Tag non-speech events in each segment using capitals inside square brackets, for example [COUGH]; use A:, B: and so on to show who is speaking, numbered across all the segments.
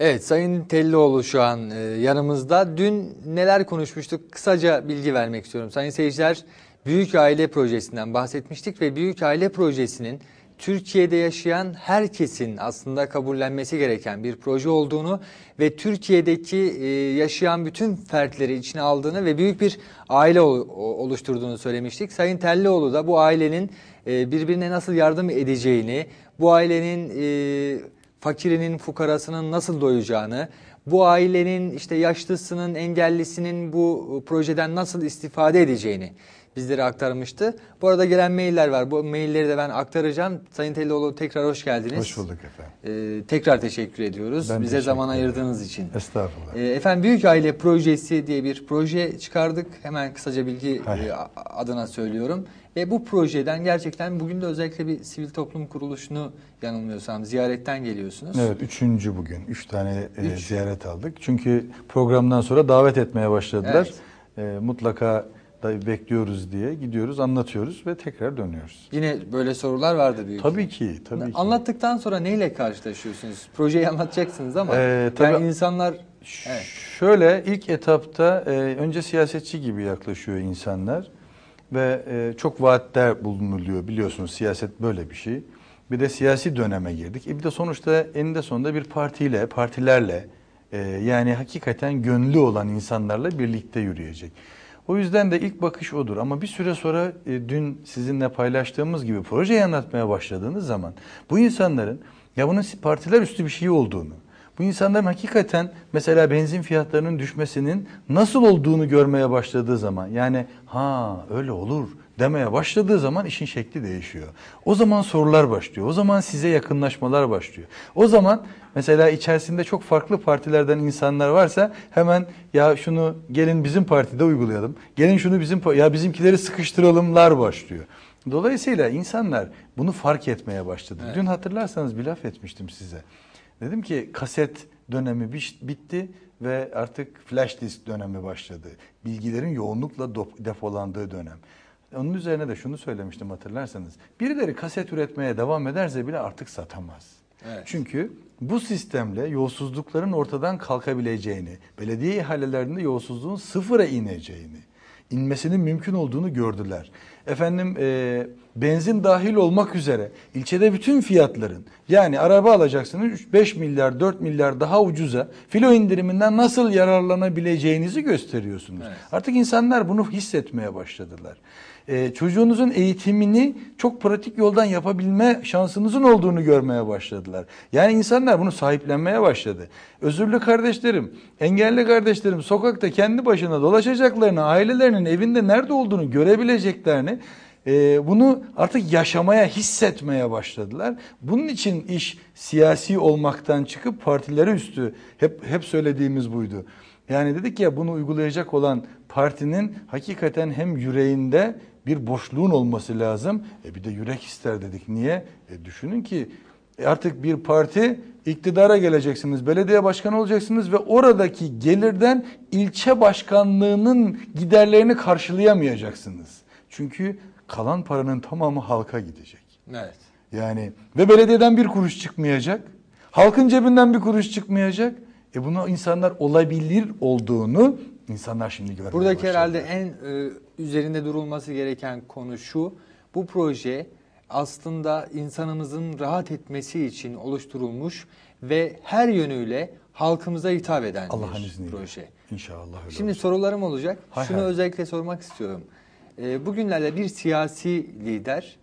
A: Evet Sayın Tellioğlu şu an e, yanımızda. Dün neler konuşmuştuk kısaca bilgi vermek istiyorum. Sayın seyirciler Büyük Aile Projesi'nden bahsetmiştik ve Büyük Aile Projesi'nin Türkiye'de yaşayan herkesin aslında kabullenmesi gereken bir proje olduğunu ve Türkiye'deki e, yaşayan bütün fertleri içine aldığını ve büyük bir aile oluşturduğunu söylemiştik. Sayın Tellioğlu da bu ailenin e, birbirine nasıl yardım edeceğini, bu ailenin fakirinin, fukarasının nasıl doyacağını, bu ailenin işte yaşlısının, engellisinin bu projeden nasıl istifade edeceğini bizlere aktarmıştı. Bu arada gelen mailler var. Bu mailleri de ben aktaracağım. Sayın Tellioğlu tekrar hoş geldiniz.
B: Hoş bulduk efendim.
A: Ee, tekrar teşekkür ediyoruz.
B: Ben
A: Bize
B: teşekkür
A: zaman
B: ederim.
A: ayırdığınız için.
B: Estağfurullah.
A: Ee, efendim Büyük Aile Projesi diye bir proje çıkardık. Hemen kısaca bilgi e, adına söylüyorum. Ve bu projeden gerçekten bugün de özellikle bir sivil toplum kuruluşunu yanılmıyorsam ziyaretten geliyorsunuz.
B: Evet, üçüncü bugün. Üç tane e,
A: Üç.
B: ziyaret aldık. Çünkü programdan sonra davet etmeye başladılar.
A: Evet.
B: E, mutlaka bekliyoruz diye gidiyoruz, anlatıyoruz ve tekrar dönüyoruz.
A: Yine böyle sorular vardı büyük.
B: Tabii ki, tabii ki.
A: Anlattıktan sonra neyle karşılaşıyorsunuz? Projeyi anlatacaksınız ama
B: Ee, tabii-
A: yani insanlar Evet.
B: Şöyle ilk etapta e, önce siyasetçi gibi yaklaşıyor insanlar ve e, çok vaatler bulunuluyor biliyorsunuz siyaset böyle bir şey. Bir de siyasi döneme girdik. E bir de sonuçta eninde sonunda bir partiyle, partilerle e, yani hakikaten gönlü olan insanlarla birlikte yürüyecek. O yüzden de ilk bakış odur. Ama bir süre sonra e, dün sizinle paylaştığımız gibi projeyi anlatmaya başladığınız zaman bu insanların ya bunun partiler üstü bir şey olduğunu, bu insanların hakikaten mesela benzin fiyatlarının düşmesinin nasıl olduğunu görmeye başladığı zaman yani ha öyle olur demeye başladığı zaman işin şekli değişiyor. O zaman sorular başlıyor. O zaman size yakınlaşmalar başlıyor. O zaman mesela içerisinde çok farklı partilerden insanlar varsa hemen ya şunu gelin bizim partide uygulayalım. Gelin şunu bizim ya bizimkileri sıkıştıralımlar başlıyor. Dolayısıyla insanlar bunu fark etmeye başladı.
A: Evet.
B: Dün hatırlarsanız bir laf etmiştim size. Dedim ki kaset dönemi bitti ve artık flash disk dönemi başladı. Bilgilerin yoğunlukla depolandığı dönem. Onun üzerine de şunu söylemiştim hatırlarsanız. Birileri kaset üretmeye devam ederse bile artık satamaz.
A: Evet.
B: Çünkü bu sistemle yolsuzlukların ortadan kalkabileceğini, belediye ihalelerinde yolsuzluğun sıfıra ineceğini, inmesinin mümkün olduğunu gördüler. Efendim e, benzin dahil olmak üzere ilçede bütün fiyatların yani araba alacaksınız 5 milyar 4 milyar daha ucuza filo indiriminden nasıl yararlanabileceğinizi gösteriyorsunuz.
A: Evet.
B: Artık insanlar bunu hissetmeye başladılar. Ee, çocuğunuzun eğitimini çok pratik yoldan yapabilme şansınızın olduğunu görmeye başladılar. Yani insanlar bunu sahiplenmeye başladı. Özürlü kardeşlerim, engelli kardeşlerim sokakta kendi başına dolaşacaklarını, ailelerinin evinde nerede olduğunu görebileceklerini e, bunu artık yaşamaya, hissetmeye başladılar. Bunun için iş siyasi olmaktan çıkıp partilere üstü hep hep söylediğimiz buydu. Yani dedik ya bunu uygulayacak olan partinin hakikaten hem yüreğinde bir boşluğun olması lazım. E bir de yürek ister dedik. Niye? E düşünün ki artık bir parti iktidara geleceksiniz, belediye başkanı olacaksınız ve oradaki gelirden ilçe başkanlığının giderlerini karşılayamayacaksınız. Çünkü kalan paranın tamamı halka gidecek.
A: Evet.
B: Yani ve belediyeden bir kuruş çıkmayacak. Halkın cebinden bir kuruş çıkmayacak. E bunu insanlar olabilir olduğunu insanlar şimdi görmeye
A: Buradaki
B: başladı.
A: herhalde en e, üzerinde durulması gereken konu şu. Bu proje aslında insanımızın rahat etmesi için oluşturulmuş ve her yönüyle halkımıza hitap eden
B: Allah'ın
A: bir
B: izniyle.
A: proje.
B: İnşallah öyle
A: Şimdi
B: olsun.
A: sorularım olacak.
B: Hay
A: Şunu
B: hay.
A: özellikle sormak istiyorum. E, bugünlerde bir siyasi lider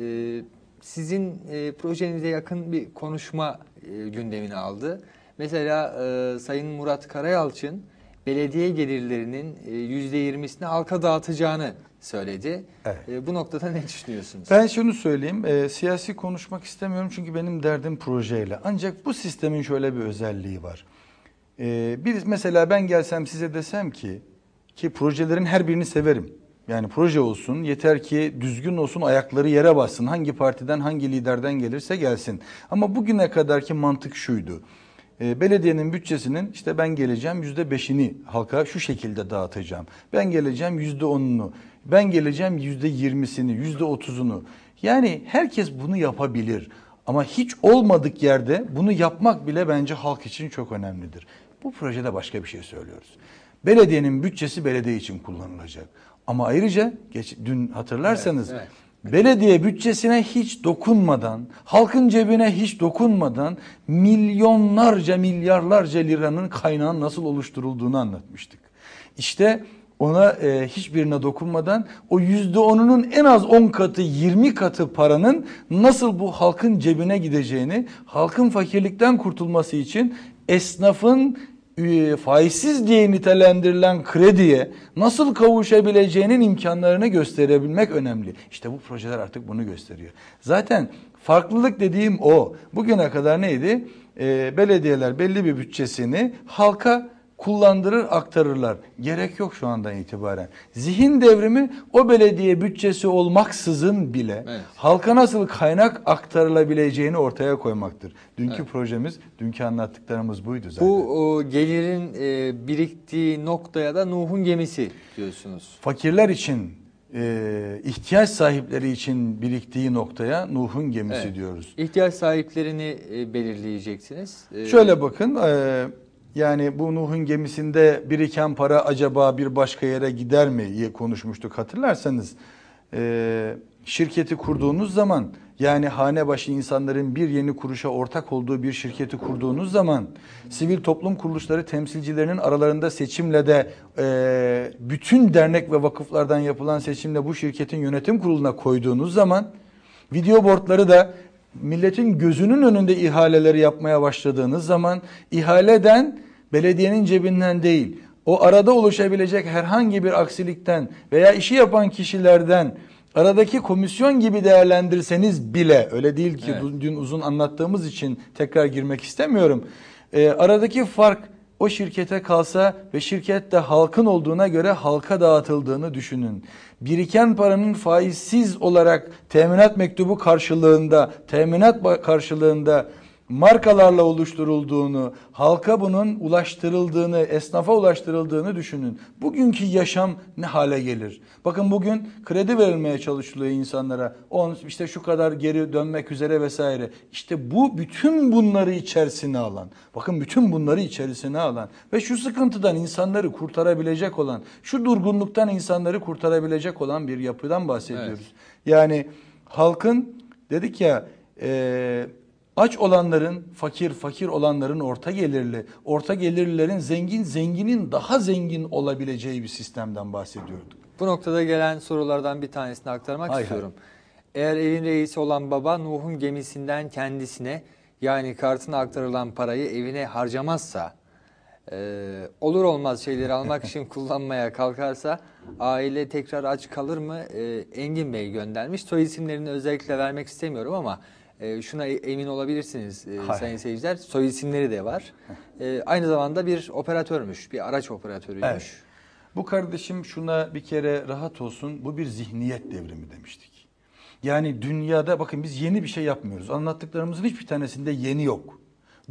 A: e, sizin e, projenize yakın bir konuşma e, gündemine aldı. Mesela e, Sayın Murat Karayalçın belediye gelirlerinin e, %20'sini halka dağıtacağını söyledi.
B: Evet.
A: E, bu noktada ne düşünüyorsunuz?
B: Ben şunu söyleyeyim, e, siyasi konuşmak istemiyorum çünkü benim derdim projeyle. Ancak bu sistemin şöyle bir özelliği var. E, bir mesela ben gelsem size desem ki ki projelerin her birini severim. Yani proje olsun, yeter ki düzgün olsun, ayakları yere bassın. Hangi partiden, hangi liderden gelirse gelsin. Ama bugüne kadarki mantık şuydu. E, belediyenin bütçesinin işte ben geleceğim yüzde beşini halka şu şekilde dağıtacağım. Ben geleceğim yüzde onunu. Ben geleceğim yüzde yirmisini, yüzde otuzunu. Yani herkes bunu yapabilir. Ama hiç olmadık yerde bunu yapmak bile bence halk için çok önemlidir. Bu projede başka bir şey söylüyoruz. Belediyenin bütçesi belediye için kullanılacak. Ama ayrıca geç, dün hatırlarsanız
A: Evet,
B: belediye bütçesine hiç dokunmadan, halkın cebine hiç dokunmadan milyonlarca milyarlarca liranın kaynağın nasıl oluşturulduğunu anlatmıştık. İşte ona e, hiçbirine dokunmadan o yüzde onunun en az 10 katı 20 katı paranın nasıl bu halkın cebine gideceğini, halkın fakirlikten kurtulması için esnafın faizsiz diye nitelendirilen krediye nasıl kavuşabileceğinin imkanlarını gösterebilmek önemli. İşte bu projeler artık bunu gösteriyor. Zaten farklılık dediğim o. Bugüne kadar neydi? E, belediyeler belli bir bütçesini halka kullandırır aktarırlar. Gerek yok şu andan itibaren. Zihin devrimi o belediye bütçesi olmaksızın bile
A: Evet.
B: halka nasıl kaynak aktarılabileceğini ortaya koymaktır. Dünkü projemiz, dünkü anlattıklarımız buydu zaten.
A: Bu o, gelirin e, biriktiği noktaya da Nuh'un gemisi diyorsunuz.
B: Fakirler için, e, ihtiyaç sahipleri için biriktiği noktaya Nuh'un gemisi
A: Evet.
B: diyoruz.
A: İhtiyaç sahiplerini e, belirleyeceksiniz. E,
B: Şöyle bakın, e, yani bu Nuh'un gemisinde biriken para acaba bir başka yere gider mi diye konuşmuştuk hatırlarsanız. E, şirketi kurduğunuz zaman, yani hane başı insanların bir yeni kuruşa ortak olduğu bir şirketi kurduğunuz zaman, sivil toplum kuruluşları temsilcilerinin aralarında seçimle de e, bütün dernek ve vakıflardan yapılan seçimle bu şirketin yönetim kuruluna koyduğunuz zaman, video boardları da milletin gözünün önünde ihaleleri yapmaya başladığınız zaman ihaleden belediyenin cebinden değil o arada oluşabilecek herhangi bir aksilikten veya işi yapan kişilerden aradaki komisyon gibi değerlendirseniz bile öyle değil ki
A: Evet.
B: dün- uzun anlattığımız için tekrar girmek istemiyorum. Ee, aradaki fark o şirkete kalsa ve şirkette halkın olduğuna göre halka dağıtıldığını düşünün. Biriken paranın faizsiz olarak teminat mektubu karşılığında, teminat karşılığında markalarla oluşturulduğunu, halka bunun ulaştırıldığını, esnafa ulaştırıldığını düşünün. Bugünkü yaşam ne hale gelir? Bakın bugün kredi verilmeye çalışılıyor insanlara. On işte şu kadar geri dönmek üzere vesaire. İşte bu bütün bunları içerisine alan. Bakın bütün bunları içerisine alan ve şu sıkıntıdan insanları kurtarabilecek olan, şu durgunluktan insanları kurtarabilecek olan bir yapıdan bahsediyoruz. Yani halkın dedik ya e, aç olanların fakir, fakir olanların orta gelirli, orta gelirlilerin zengin, zenginin daha zengin olabileceği bir sistemden bahsediyorduk.
A: Bu noktada gelen sorulardan bir tanesini aktarmak
B: Hay hay.
A: istiyorum. Eğer evin reisi olan baba Nuh'un gemisinden kendisine yani kartına aktarılan parayı evine harcamazsa, e, olur olmaz şeyleri almak [LAUGHS] için kullanmaya kalkarsa aile tekrar aç kalır mı? E, Engin Bey göndermiş. Soy isimlerini özellikle vermek istemiyorum ama e, şuna emin olabilirsiniz e, sayın seyirciler. Soy isimleri de var. E, aynı zamanda bir operatörmüş, bir araç operatörüymüş.
B: Evet. Bu kardeşim şuna bir kere rahat olsun. Bu bir zihniyet devrimi demiştik. Yani dünyada bakın biz yeni bir şey yapmıyoruz. Anlattıklarımızın hiçbir tanesinde yeni yok.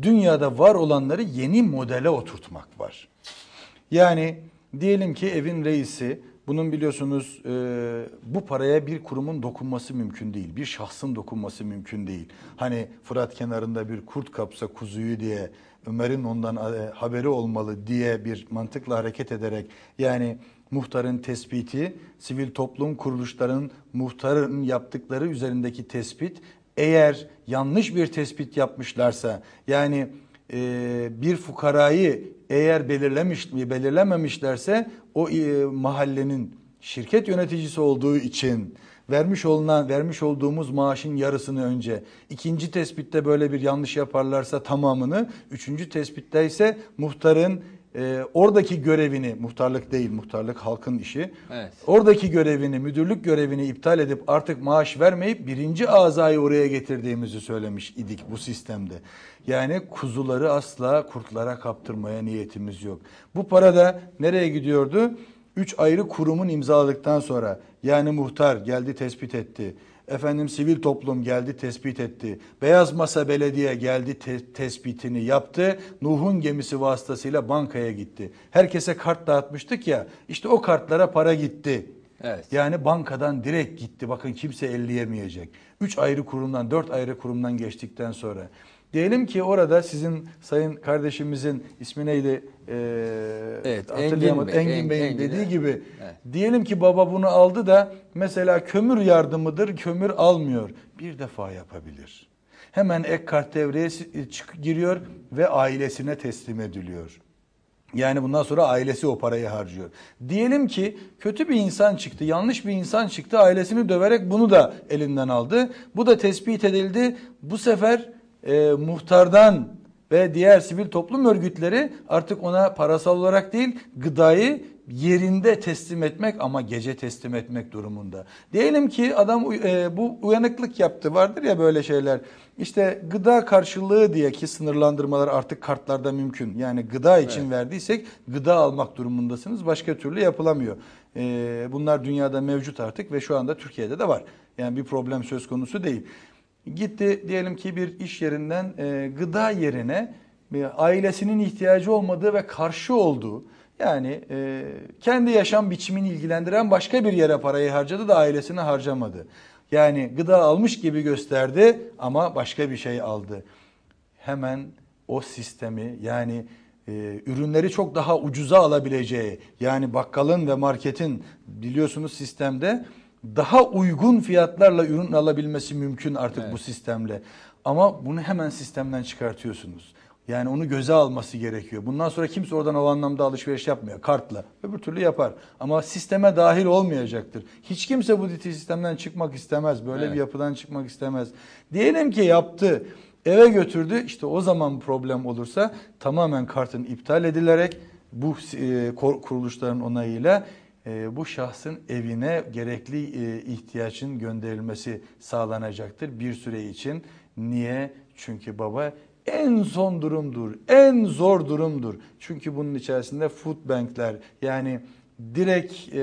B: Dünyada var olanları yeni modele oturtmak var. Yani diyelim ki evin reisi bunun biliyorsunuz e, bu paraya bir kurumun dokunması mümkün değil. Bir şahsın dokunması mümkün değil. Hani Fırat kenarında bir kurt kapsa kuzuyu diye Ömer'in ondan e, haberi olmalı diye bir mantıkla hareket ederek yani muhtarın tespiti, sivil toplum kuruluşlarının muhtarın yaptıkları üzerindeki tespit eğer yanlış bir tespit yapmışlarsa yani e, bir fukarayı eğer belirlemiş belirlememişlerse o e, mahallenin şirket yöneticisi olduğu için vermiş olunan vermiş olduğumuz maaşın yarısını önce ikinci tespitte böyle bir yanlış yaparlarsa tamamını üçüncü tespitte ise muhtarın e, oradaki görevini muhtarlık değil muhtarlık halkın işi
A: Evet.
B: oradaki görevini müdürlük görevini iptal edip artık maaş vermeyip birinci azayı oraya getirdiğimizi söylemiş idik bu sistemde. Yani kuzuları asla kurtlara kaptırmaya niyetimiz yok. Bu para da nereye gidiyordu? Üç ayrı kurumun imzaladıktan sonra yani muhtar geldi tespit etti. Efendim sivil toplum geldi tespit etti. Beyaz Masa Belediye geldi te- tespitini yaptı. Nuh'un gemisi vasıtasıyla bankaya gitti. Herkese kart dağıtmıştık ya. İşte o kartlara para gitti.
A: Evet.
B: Yani bankadan direkt gitti. Bakın kimse elleyemeyecek. Üç ayrı kurumdan, dört ayrı kurumdan geçtikten sonra. Diyelim ki orada sizin sayın kardeşimizin ismi neydi? Ee,
A: Evet. Engin Bey,
B: Engin
A: En-
B: Bey'in
A: Engin,
B: dediği
A: evet.
B: gibi.
A: Evet.
B: Diyelim ki baba bunu aldı da mesela kömür yardımıdır, kömür almıyor. Bir defa yapabilir. Hemen ek kart devreye çık- giriyor ve ailesine teslim ediliyor. Yani bundan sonra ailesi o parayı harcıyor. Diyelim ki kötü bir insan çıktı, yanlış bir insan çıktı, ailesini döverek bunu da elinden aldı. Bu da tespit edildi. Bu sefer e, muhtardan ve diğer sivil toplum örgütleri artık ona parasal olarak değil gıdayı yerinde teslim etmek ama gece teslim etmek durumunda. Diyelim ki adam e, bu uyanıklık yaptı vardır ya böyle şeyler. İşte gıda karşılığı diye ki sınırlandırmalar artık kartlarda mümkün. Yani gıda için
A: Evet.
B: verdiysek gıda almak durumundasınız. Başka türlü yapılamıyor. E, bunlar dünyada mevcut artık ve şu anda Türkiye'de de var. Yani bir problem söz konusu değil. Gitti diyelim ki bir iş yerinden e, gıda yerine e, ailesinin ihtiyacı olmadığı ve karşı olduğu yani e, kendi yaşam biçimini ilgilendiren başka bir yere parayı harcadı da ailesine harcamadı. Yani gıda almış gibi gösterdi ama başka bir şey aldı. Hemen o sistemi yani e, ürünleri çok daha ucuza alabileceği yani bakkalın ve marketin biliyorsunuz sistemde daha uygun fiyatlarla ürün alabilmesi mümkün artık
A: Evet.
B: bu sistemle. Ama bunu hemen sistemden çıkartıyorsunuz. Yani onu göze alması gerekiyor. Bundan sonra kimse oradan o anlamda alışveriş yapmıyor kartla. Öbür türlü yapar. Ama sisteme dahil olmayacaktır. Hiç kimse bu sistemden çıkmak istemez. Böyle
A: Evet.
B: bir yapıdan çıkmak istemez. Diyelim ki yaptı. Eve götürdü. İşte o zaman problem olursa tamamen kartın iptal edilerek bu e, kuruluşların onayıyla bu şahsın evine gerekli e, ihtiyacın gönderilmesi sağlanacaktır bir süre için. Niye? Çünkü baba en son durumdur, en zor durumdur. Çünkü bunun içerisinde food bankler yani direkt e,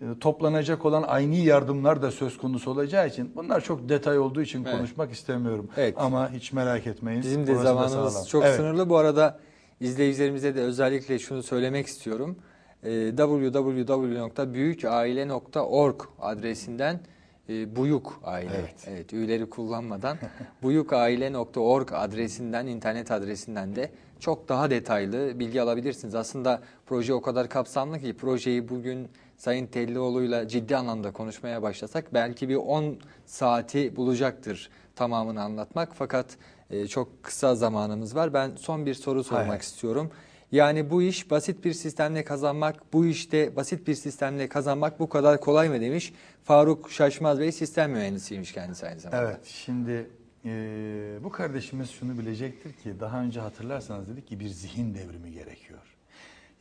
B: e, toplanacak olan aynı yardımlar da söz konusu olacağı için bunlar çok detay olduğu için
A: Evet.
B: konuşmak istemiyorum.
A: Evet.
B: Ama hiç merak etmeyin.
A: Bizim de
B: burası
A: zamanımız çok
B: Evet.
A: sınırlı. Bu arada izleyicilerimize de özellikle şunu söylemek istiyorum. Ee, www.büyükaile.org adresinden e, Buyuk Aile,
B: Evet.
A: evet. üyeleri kullanmadan [LAUGHS] buyukaile.org adresinden, internet adresinden de çok daha detaylı bilgi alabilirsiniz. Aslında proje o kadar kapsamlı ki projeyi bugün Sayın Tellioğlu'yla ciddi anlamda konuşmaya başlasak belki bir 10 saati bulacaktır tamamını anlatmak. Fakat e, çok kısa zamanımız var. Ben son bir soru sormak
B: hay.
A: istiyorum. Yani bu iş basit bir sistemle kazanmak, bu işte basit bir sistemle kazanmak bu kadar kolay mı demiş. Faruk Şaşmaz Bey sistem mühendisiymiş kendisi aynı zamanda.
B: Evet, şimdi e, bu kardeşimiz şunu bilecektir ki daha önce hatırlarsanız dedik ki bir zihin devrimi gerekiyor.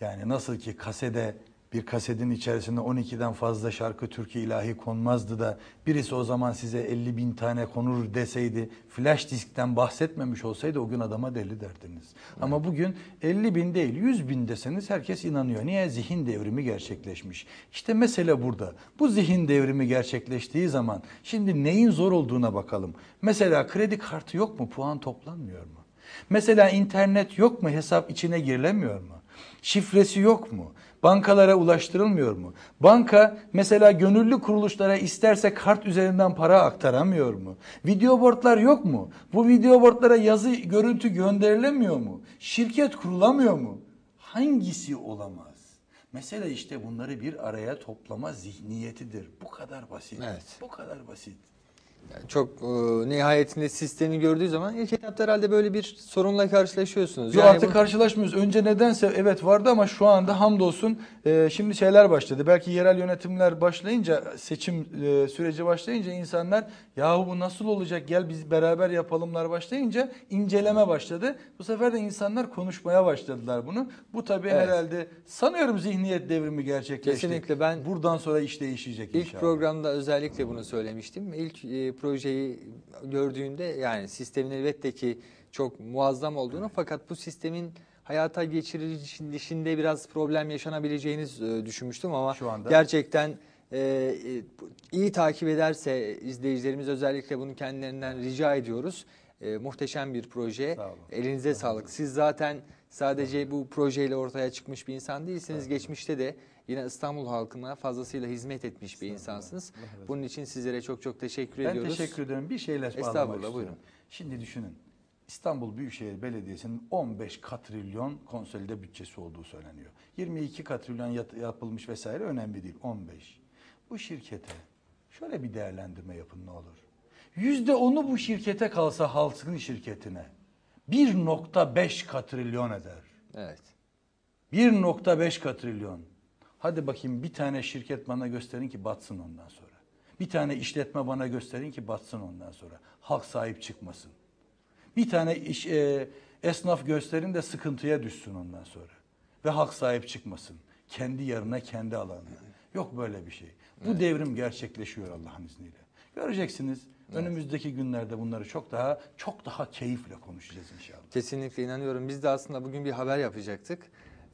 B: Yani nasıl ki kasede bir kasetin içerisinde 12'den fazla şarkı türkü ilahi konmazdı da birisi o zaman size 50 bin tane konur deseydi flash diskten bahsetmemiş olsaydı o gün adama deli derdiniz. Ama bugün 50 bin değil 100 bin deseniz herkes inanıyor. Niye? Zihin devrimi gerçekleşmiş. İşte mesele burada. Bu zihin devrimi gerçekleştiği zaman şimdi neyin zor olduğuna bakalım. Mesela kredi kartı yok mu puan toplanmıyor mu? Mesela internet yok mu hesap içine girilemiyor mu? Şifresi yok mu? Bankalara ulaştırılmıyor mu? Banka mesela gönüllü kuruluşlara isterse kart üzerinden para aktaramıyor mu? Video boardlar yok mu? Bu video boardlara yazı, görüntü gönderilemiyor mu? Şirket kurulamıyor mu? Hangisi olamaz? Mesele işte bunları bir araya toplama zihniyetidir. Bu kadar basit.
A: Evet.
B: Bu kadar basit.
A: Yani çok e, nihayetinde sistemi gördüğü zaman ilk etapta herhalde böyle bir sorunla karşılaşıyorsunuz.
B: Yo,
A: Yani
B: artık
A: bu-
B: karşılaşmıyoruz. Önce nedense evet vardı ama şu anda hamdolsun e, şimdi şeyler başladı. Belki yerel yönetimler başlayınca seçim e, süreci başlayınca insanlar yahu bu nasıl olacak gel biz beraber yapalımlar başlayınca inceleme başladı. Bu sefer de insanlar konuşmaya başladılar bunu. Bu tabii
A: Evet.
B: herhalde sanıyorum zihniyet devrimi gerçekleşti.
A: Kesinlikle ben-
B: buradan sonra iş değişecek
A: İlk
B: inşallah.
A: programda özellikle bunu söylemiştim. İlk e, projeyi gördüğünde yani sistemin elbette ki çok muazzam olduğunu fakat bu sistemin hayata geçirilişinde biraz problem yaşanabileceğini e, düşünmüştüm ama
B: Şu anda-
A: gerçekten e, e, iyi takip ederse izleyicilerimiz özellikle bunu kendilerinden rica ediyoruz. E, muhteşem bir proje.
B: Sağ olun.
A: Elinize sağlık. Siz zaten sadece bu projeyle ortaya çıkmış bir insan değilsiniz. Geçmişte de yine İstanbul halkına fazlasıyla hizmet etmiş bir insansınız. Bunun için sizlere çok çok teşekkür
B: Ben
A: ediyoruz.
B: teşekkür ederim. Bir şeyle
A: Estağfurullah,
B: istiyorum.
A: buyurun.
B: Şimdi düşünün. İstanbul Büyükşehir Belediyesi'nin 15 katrilyon konsolide bütçesi olduğu söyleniyor. 22 katrilyon yapılmış vesaire önemli değil. 15. Bu şirkete şöyle bir değerlendirme yapın ne olur. Yüzde onu bu şirkete kalsa halkın şirketine 1.5 katrilyon eder.
A: Evet.
B: 1.5 katrilyon. Hadi bakayım bir tane şirket bana gösterin ki batsın ondan sonra. Bir tane işletme bana gösterin ki batsın ondan sonra. Halk sahip çıkmasın. Bir tane iş, e, esnaf gösterin de sıkıntıya düşsün ondan sonra. Ve halk sahip çıkmasın. Kendi yarına, kendi alanına. Yok böyle bir şey. Bu devrim gerçekleşiyor Allah'ın izniyle. Göreceksiniz. Önümüzdeki günlerde bunları çok daha çok daha keyifle konuşacağız inşallah.
A: Kesinlikle inanıyorum. Biz de aslında bugün bir haber yapacaktık.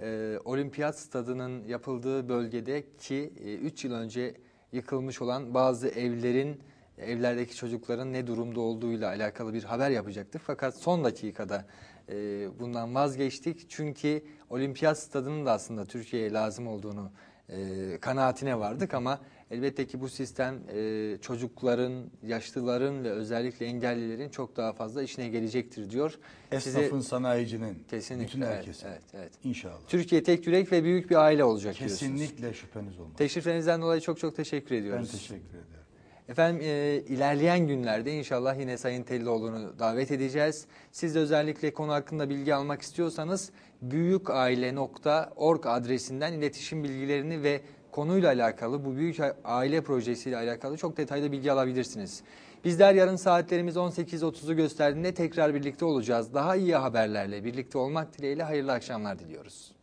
A: Ee, Olimpiyat stadının yapıldığı bölgede ki 3 yıl önce yıkılmış olan bazı evlerin, evlerdeki çocukların ne durumda olduğuyla alakalı bir haber yapacaktık. Fakat son dakikada e, bundan vazgeçtik. Çünkü Olimpiyat stadının da aslında Türkiye'ye lazım olduğunu e, kanaatine vardık ama elbette ki bu sistem e, çocukların, yaşlıların ve özellikle engellilerin çok daha fazla işine gelecektir diyor. Size-
B: Esnafın, sanayicinin,
A: Kesinlikle,
B: bütün
A: evet,
B: herkesin.
A: evet, evet.
B: İnşallah.
A: Türkiye tek yürek ve büyük bir aile olacak diyorsunuz.
B: Kesinlikle şüpheniz olmaz.
A: Teşriflerinizden dolayı çok çok teşekkür
B: Ben
A: ediyoruz.
B: teşekkür ederim.
A: Efendim e, ilerleyen günlerde inşallah yine Sayın Tellioğlu'nu davet edeceğiz. Siz de özellikle konu hakkında bilgi almak istiyorsanız büyükaile.org adresinden iletişim bilgilerini ve konuyla alakalı bu büyük aile projesiyle alakalı çok detaylı bilgi alabilirsiniz. Bizler yarın saatlerimiz 18.30'u gösterdiğinde tekrar birlikte olacağız. Daha iyi haberlerle birlikte olmak dileğiyle hayırlı akşamlar diliyoruz.